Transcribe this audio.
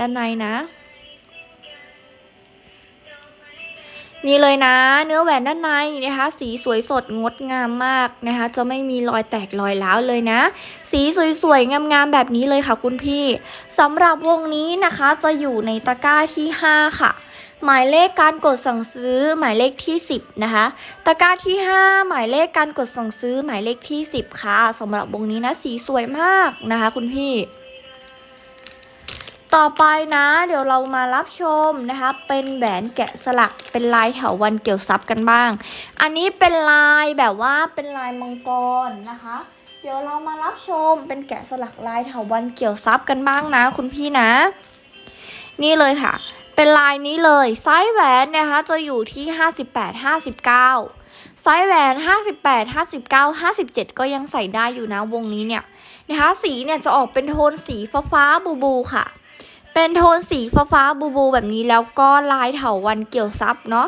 ด้านในนะ นี่เลยนะ เนื้อแหวนด้านในนะคะ สีสวยสดงดงามมากนะคะ จะไม่มีรอยแตกรอยร้าวเลยนะ สีสวยๆงามๆแบบนี้เลยค่ะคุณพี่สำหรับวงนี้นะคะจะอยู่ในตะกร้าที่ 5 ค่ะหมายเลขการกดสั่งซื้อหมายเลขที่ 10 นะคะ ตะกร้าที่ 5 หมายเลขการกดสั่งซื้อหมายเลขที่ 10 ค่ะสำหรับวงนี้นะสีสวยมากนะคะ คุณพี่ ต่อไปนะ เดี๋ยวเรามารับชมนะคะ เป็นแหวนแกะสลักเป็นลายแถววันเกี่ยวซับกันบ้าง อันนี้เป็นลายแบบว่าเป็นลายมังกรนะคะ เดี๋ยวเรามารับชมเป็นแกะสลักลายแถววันเกี่ยวซับกันบ้างนะ คุณพี่นะ นี่เลยค่ะ เป็นลายนี้เลยไซส์แหวนนะคะจะอยู่ที่ 58 59 ไซส์แหวน 58 59 57 ก็ยังใส่ได้อยู่นะวงนี้เนี่ยนะคะสีเนี่ยจะออกเป็นโทนสีฟ้าฟ้าบูบูค่ะ เป็นโทนสีฟ้าฟ้าๆบูบูแบบนี้แล้วก็ลายเถาวันเกี่ยวซับเนาะ